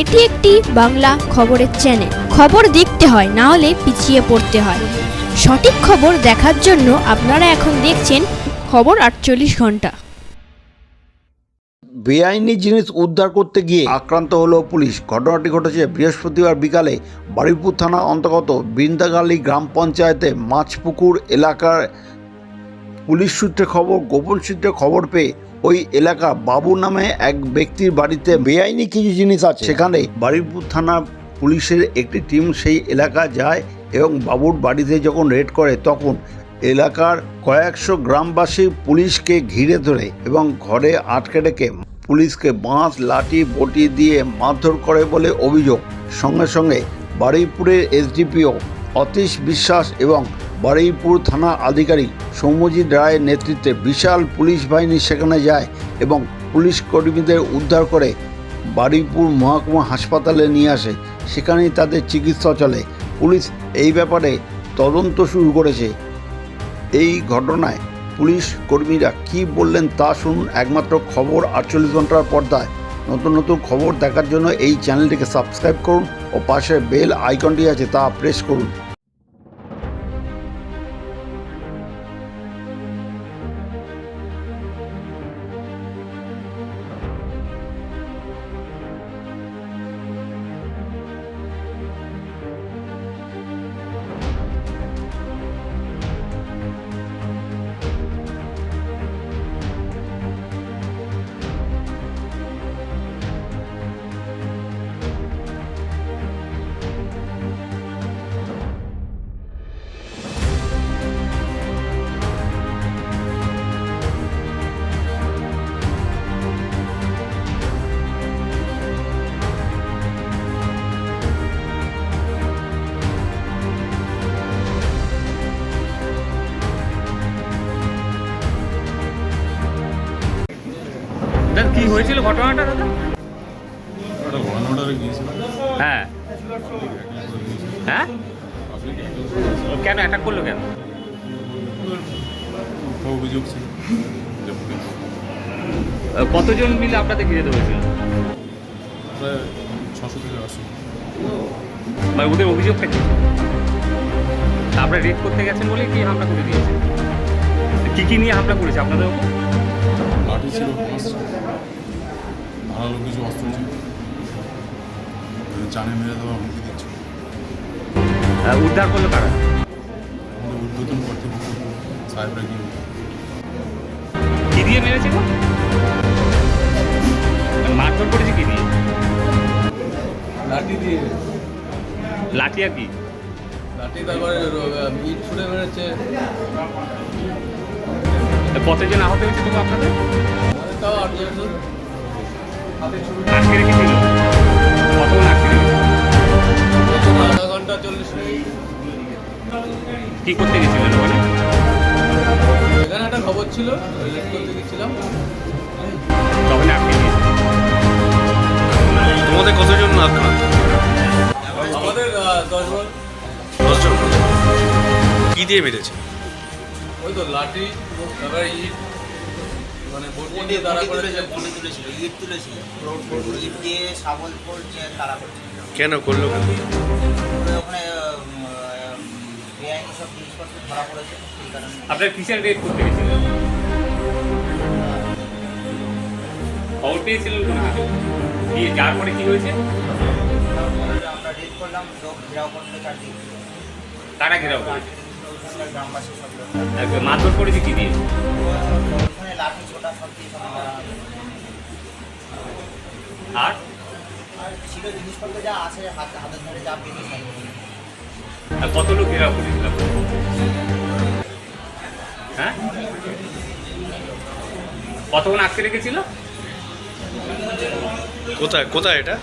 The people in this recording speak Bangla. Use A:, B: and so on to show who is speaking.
A: এটি একটি বাংলা খবরের চ্যানেল খবর দেখতে হয়, না হলে পিছিয়ে পড়তে হয়। সঠিক খবর দেখার জন্য আপনারা এখন দেখছেন খবর আটচল্লিশ ঘণ্টা।
B: বেআইনি জিনিস উদ্ধার করতে গিয়ে আক্রান্ত হলো পুলিশ। ঘটনাটি ঘটেছে বৃহস্পতিবার বিকালে বারুইপুর থানা অন্তর্গত বৃন্দাগালি গ্রাম পঞ্চায়েতে মাছপুকুর এলাকার। পুলিশ সূত্রে খবর, গোপন সূত্রে খবর পেয়ে ওই এলাকা বাবু নামে এক ব্যক্তির বাড়িতে বেআইনি কিছু জিনিস আছে। সেখানে বারুইপুর থানা পুলিশের একটি টিম সেই এলাকা যায় এবং বাবুর বাড়িতে যখন রেড করে, তখন এলাকার কয়েকশো গ্রামবাসী পুলিশকে ঘিরে ধরে এবং ঘরে আটকে রেখে পুলিশকে বাঁশ, লাঠি, বটি দিয়ে মারধর করে বলে অভিযোগ। সঙ্গে সঙ্গে বারুইপুরের এসডিপিও অতীশ বিশ্বাস এবং বারুইপুর থানা আধিকারিক সৌম্যজিৎ রায়ের নেতৃত্বে বিশাল পুলিশ বাহিনী সেখানে যায় এবং পুলিশ কর্মীদের উদ্ধার করে বারুইপুর মহকুমা হাসপাতালে নিয়ে আসে। সেখানেই তাদের চিকিৎসা চলে। পুলিশ এই ব্যাপারে তদন্ত শুরু করেছে। এই ঘটনায় পুলিশ কর্মীরা কি বললেন তা শুনুন। একমাত্র খবর আটচল্লিশ ঘণ্টার পর্দায়। নতুন নতুন খবর দেখার জন্য এই চ্যানেলটিকে সাবস্ক্রাইব করুন ও পাশে বেল আইকনটি আছে তা প্রেস করুন।
C: দাদা কি হয়েছিল ঘটনাটা দাদা? হ্যাঁ। হ্যাঁ? কেন অ্যাটাক করল কেন?
D: অভিযোগ ছিল।
C: কতজন মিলে আপনাদের ঘিরে ধরেছিল?
D: ছশো থেকে আটশো।
C: মানে ওদের অভিযোগটা কি? আপনারা রেড করতে গেছেন বলে কি হামলা করে দিয়েছে কি কি নিয়ে হামলা করেছে আপনাদের?
D: লাঠি ছিল ধারালো কিছু অস্ত্র ছিল। জানে মেরে দেওয়া হুমকি দিচ্ছিল
C: আহ, উদ্ধার করল কারা?
D: আমাদের উদ্বোধন কর্তৃপক্ষ সাহেবরা গিয়ে
C: কি দিয়ে মেরেছিল মারধর করেছে কি দিয়ে?
E: লাঠি দিয়ে।
C: লাঠি আর কি?
E: লাঠি তারপরে ইট ছুঁড়ে মেরেছে।
C: কতজন আহত হয়েছে তবু আপনাদের? আটকে রেখেছিল। কতক্ষণ আটকে কি করতে গেছিলেন ওখানে?
E: এখানে একটা খবর ছিল করতে গেছিলাম।
C: তখন আটকে
F: তোমাদের কতজন আক্রান্ত
E: আমাদের আহ, দশ জন
F: দশজন। কি দিয়ে মেরেছে?
E: ওই তো লাঠি তারপরে ইট মানে বটি দিয়ে তারা করেছে
G: বলে তুলেছিল ইট তুলেছিল। ইট দিয়ে শাবল পড়ছে তারা করছিল।
F: কেন করল
G: ওখানে বেআইনি সব জিনিসপত্র ধরা পড়েছে সেই কারণে।
C: আপনার কিসের রেড করতে গেছিলেন খবর পেয়েছিলেন কোনো কিছু? দিয়ে যার পরে কি হয়েছে?
G: আমরা রেড করলাম লোক ঘেরাও করল চারদিকে
C: কারা ঘেরাও করেছে।
G: গ্রামবাসী সব
C: কি দিয়ে?
G: জিনিসপত্র যা আছে
C: কত লোক ঘেরাও করেছিল? হ্যাঁ? কতক্ষণ আটকে রেখেছিল?
F: কোথায় কোথায় এটা?